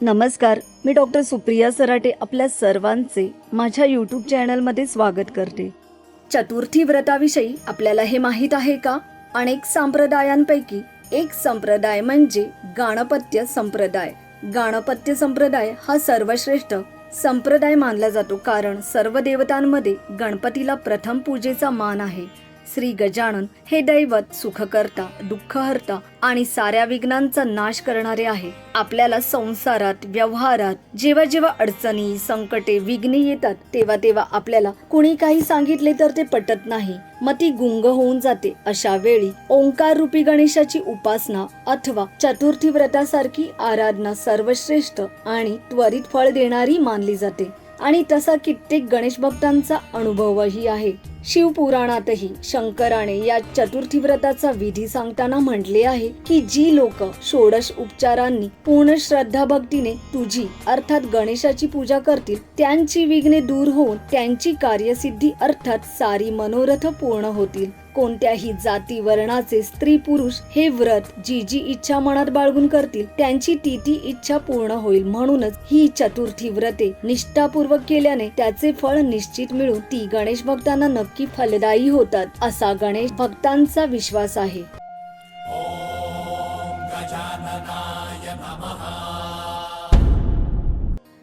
नमस्कार मी डॉक्टर सुप्रिया सराटे आपल्या सर्वांचे माझ्या यूट्यूब चॅनलमध्ये स्वागत करते. चतुर्थी व्रताविषयी आपल्याला हे माहीत आहे का? अनेक संप्रदायांपैकी एक संप्रदाय म्हणजे गाणपत्य संप्रदाय. गाणपत्य संप्रदाय हा सर्वश्रेष्ठ संप्रदाय मानला जातो कारण सर्व देवतांमध्ये गणपतीला प्रथम पूजेचा मान आहे. श्री गजानन हे दैवत सुखकर्ता दुःखहर्ता आणि साऱ्या विघ्नांचा नाश करणारे आहे. आपल्याला संसारात व्यवहारात जेव्हा जेव्हा अडचणी संकटे विघ्ने येतात तेव्हा तेव्हा आपल्याला कुणी काही सांगितले तर ते पटत नाही. मती गुंग होऊन जाते. अशा वेळी ओंकार रूपी गणेशाची उपासना अथवा चतुर्थी व्रतासारखी आराधना सर्वश्रेष्ठ आणि त्वरित फळ देणारी मानली जाते. आणि तसा कित्येक गणेश भक्तांचा अनुभवही आहे. शिवपुराणातही शंकराने या चतुर्थी व्रताचा विधी सांगताना म्हटले आहे की जी लोक षोडश उपचारांनी पूर्ण श्रद्धा भक्तीने तुझी अर्थात गणेशाची पूजा करतील त्यांची विघ्ने दूर होऊन त्यांची कार्यसिद्धी अर्थात सारी मनोरथ पूर्ण होतील. कोणत्याही जाती वर्णाचे स्त्री पुरुष हे व्रत जी जी इच्छा मनात बाळगून करतील त्यांची ती ती इच्छा पूर्ण होईल म्हणूनच ही चतुर्थी व्रते निष्ठापूर्वक केल्याने त्याचे फळ निश्चित मिळून ती गणेश भक्तांना नक्की फलदायी होतात असा गणेश भक्तांचा विश्वास आहे.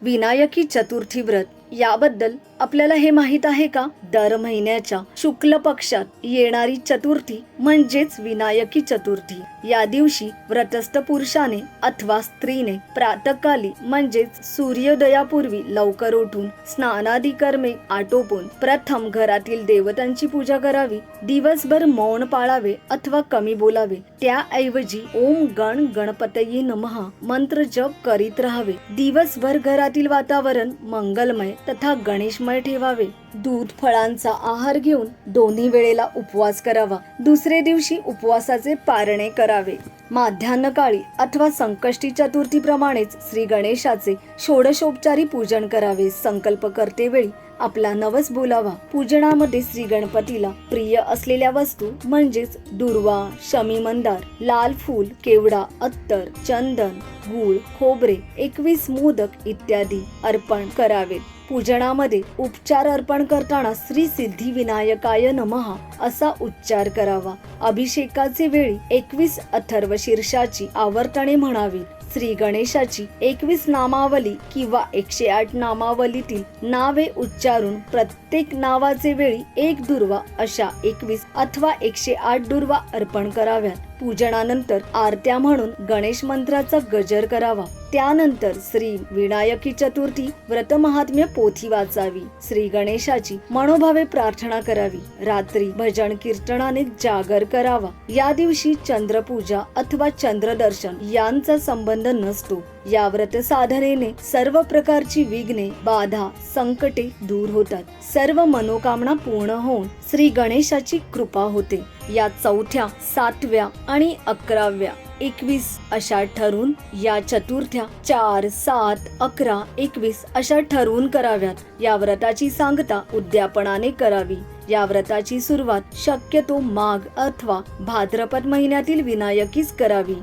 विनायकी चतुर्थी व्रत याबद्दल आपल्याला हे माहीत आहे का? दर महिन्याच्या शुक्ल पक्षात येणारी चतुर्थी म्हणजेच विनायकी चतुर्थी. या दिवशी व्रतस्थ पुरुषाने अथवा स्त्रीने प्रातकाली म्हणजेच सूर्योदयापूर्वी लवकर उठून स्नानादी कर्मे आटोपून प्रथम घरातील देवतांची पूजा करावी दिवसभर मौन पाळावे अथवा कमी बोलावे. त्याऐवजी ओम गण गणपतये नमः मंत्र जप करीत राहावे. दिवसभर घरातील वातावरण मंगलमय तथा गणेशमय ठेवावे. दूध फळांचा आहार घेऊन दोन्ही वेळेला उपवास करावा. दुसरे दिवशी उपवासाचे पारणे करावे. माध्यान्ह काळी अथवा संकष्टी चतुर्थी प्रमाणेच श्री गणेशाचे षोडशोपचारी पूजन करावे. संकल्प करते वेळी आपला नवस बोलावा. पूजनामध्ये श्री गणपतीला प्रिय असलेल्या वस्तू म्हणजेच दुर्वा शमी मंदार लाल फूल केवडा अत्तर चंदन गुळ खोबरे एकवीस मोदक इत्यादी अर्पण करावेत. पूजनामध्ये उपचार अर्पण करताना श्री सिद्धी विनायकाय नमः असा उच्चार करावा. अभिषेकाचे वेळी एकवीस अथर्व शीर्षाची आवर्तने म्हणावी. श्री गणेशाची एकवीस नामावली किंवा एकशे आठ नामावलीतील नावे उच्चारून प्रत्येक नावाचे वेळी एक दुर्वा अशा एकवीस अथवा एकशे आठ दुर्वा अर्पण कराव्यात. पूजनानंतर आरत्या म्हणून गणेश मंत्राचा गजर करावा. त्यानंतर श्री विनायकी चतुर्थी व्रत महात्म्य पोथी वाचावी. श्री गणेशाची मनोभावे प्रार्थना करावी. रात्री भजन कीर्तनाने जागर करावा. या दिवशी चंद्रपूजा अथवा चंद्रदर्शन यांचा संबंध नसतो. या व्रत साधनेने सर्व प्रकारची विघ्ने बाधा संकटे दूर होतात. सर्व मनोकामना पूर्ण होऊन श्री गणेशाची कृपा होते. या चौथ्या सातव्या आणि अकराव्या एकवीस अशा ठरून या चतुर्थ्या चार सात अकरा एकवीस अशा ठरवून कराव्यात. या व्रताची सांगता उद्यापनाने करावी. या व्रताची सुरुवात शक्यतो माघ अथवा भाद्रपद महिन्यातील विनायकीच करावी.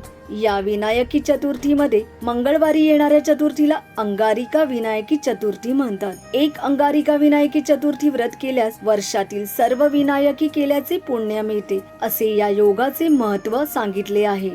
या विनायकी चतुर्थीमध्ये मंगळवारी येणाऱ्या चतुर्थीला अंगारिका विनायकी चतुर्थी म्हणतात. एक अंगारिका विनायकी चतुर्थी व्रत केल्यास वर्षातील सर्व विनायकी केल्याचे पुण्य मिळते असे या योगाचे महत्त्व सांगितले आहे.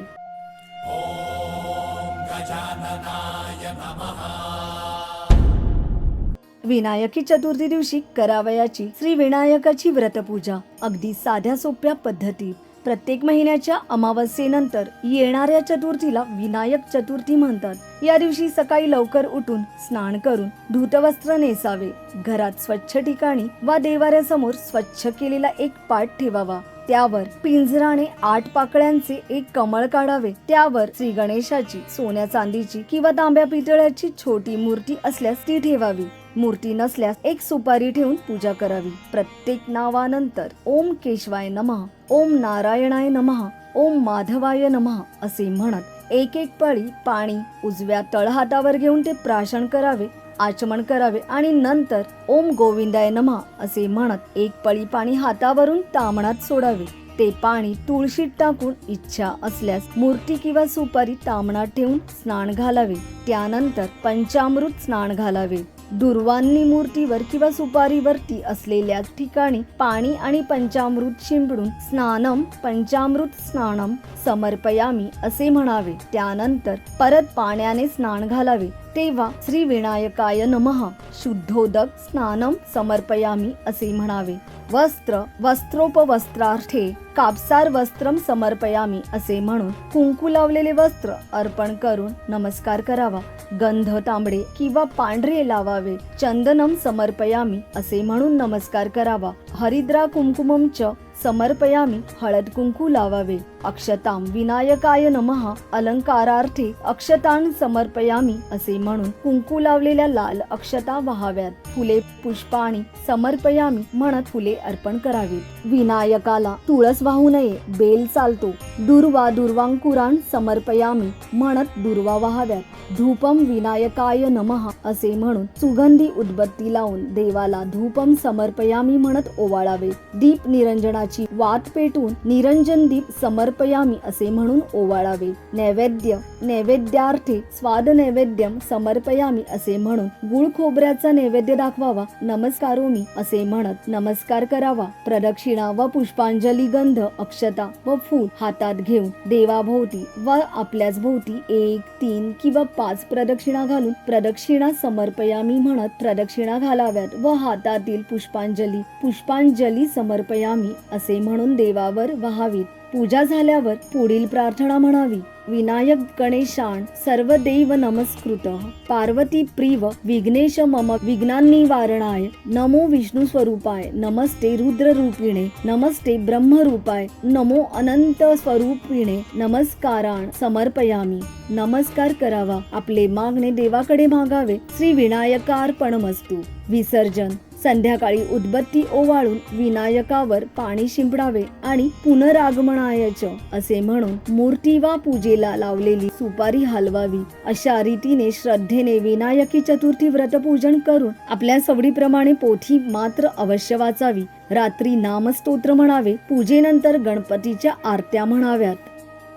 विनायकी चतुर्थी दिवशी करावयाची श्री विनायकाची व्रतपूजा अगदी साध्या सोप्या पद्धती. प्रत्येक महिन्याच्या अमावस्येनंतर येणाऱ्या चतुर्थीला विनायक चतुर्थी म्हणतात. या दिवशी सकाळी लवकर उठून स्नान करून धूतवस्त्र नेसावे. घरात स्वच्छ ठिकाणी वा देवाऱ्यासमोर स्वच्छ केलेला एक पाठ ठेवावा. त्यावर पिंजराने आठ पाकळ्यांचे एक कमळ काढावे. त्यावर श्री गणेशाची सोन्या चांदीची किंवा तांब्या पितळ्याची छोटी मूर्ती असल्यास ती ठेवावी. मूर्ती नसल्यास एक सुपारी ठेवून पूजा करावी. प्रत्येक नावानंतर ओम केशवाय नमः ओम नारायणाय नमः ओम माधवाय नमः असे म्हणत एक एक पळी पाणी उजव्या तळहातावर घेऊन ते प्राशन करावे आचमन करावे आणि नंतर ओम गोविंदाय नमः असे म्हणत एक पळी पाणी हातावरून तामणात सोडावे. ते पाणी तुळशीत टाकून इच्छा असल्यास मूर्ती किंवा सुपारी तामणात ठेवून स्नान घालावे. त्यानंतर पंचामृत स्नान घालावे. दुर्वांनी मूर्तीवर किंवा सुपारीवरती असलेल्या ठिकाणी पाणी आणि पंचामृत शिंपडून स्नानम पंचामृत स्नानम समर्पयामी असे म्हणावे. त्यानंतर परत पाण्याने स्नान घालावे. तेव्हा श्री विनायकाय नमः शुद्धोदक स्नानम समर्पयामी असे म्हणावे. वस्त्र वस्त्रोपवस्त्रार्थे कापसार वस्त्रम समर्पयामी असे म्हणून कुंकू लावलेले वस्त्र अर्पण करून नमस्कार करावा गंध तांबडे किंवा पांढरे लावावे चंदनम समर्पयामी असे म्हणून नमस्कार करावा हरिद्रा कुंकुमम च समर्पयामी हळद कुंकू लावावे. अक्षताम विनायकाय नमः अलंकारार्थे अक्षतान समर्पयामी असे म्हणून कुंकू लावलेल्या लाल अक्षता वहाव्यात. फुले पुष्पाणी समर्पयामी म्हणत फुले अर्पण करावीत. विनायकाला तुळस वाहू नये बेल चालतो. दुर्वा दुर्वांकुरान समर्पयामी म्हणत दुर्वा वहाव्यात. धूपम विनायकाय नमः असे म्हणून सुगंधी उदबत्ती लावून देवाला धूपम समर्पयामी म्हणत ओवाळावे. दीप निरंजनाची वात पेटून निरंजन दीप समर्पयामी असे म्हणून ओवाळावे. नैवेद्य नैवेद्यार्थे स्वाद नैवेद्यम समर्पयामी असे म्हणून गुळ खोबऱ्याचा नैवेद्य दाखवावा नमस्कारोमी असे म्हणत नमस्कार करावा. प्रदक्षिणा व पुष्पांजली गंध अक्षता व फूल हातात घेऊन देवाभोवती व आपल्याच भोवती एक तीन किंवा पाच प्रदक्षिणा घालून प्रदक्षिणा समर्पयामी म्हणत प्रदक्षिणा घालाव्यात व हातातील पुष्पांजली पुष्पांजली समर्पयामी असे म्हणून देवावर वाहावीत. पूजा झाल्यावर पुढील प्रार्थना म्हणावी विनायक गणेशान सर्व देव नमस्कृत पार्वती प्रिव विघ्नेश मम विघ्नान्निवारणाय नमो विष्णू स्वरूपाय नमस्ते रुद्र रूपिणे नमस्ते ब्रह्म रूपाय नमो अनंत स्वरूपिणे नमस्कारान समर्पयामी नमस्कार करावा आपले मागणे देवाकडे मागावे श्री विनायकार्पणमस्तू. विसर्जन. संध्याकाळी उदबत्ती ओवाळून विनायकावर पाणी शिंपडावे आणि पुनरागमनायच असे म्हणून मूर्ती वा पूजेला लावलेली सुपारी हलवावी. अशा रीतीने श्रद्धेने विनायकी चतुर्थी व्रतपूजन करून आपल्या सवडीप्रमाणे पोथी मात्र अवश्य वाचावी. रात्री नामस्तोत्र म्हणावे पूजेनंतर गणपतीच्या आरत्या म्हणाव्यात.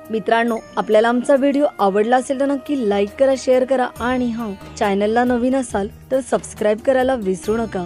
मित्रांनो आपल्याला आमचा व्हिडिओ आवडला असेल तर नक्की लाईक करा शेअर करा आणि हा चॅनलला नवीन असाल तर सबस्क्राईब करायला विसरू नका.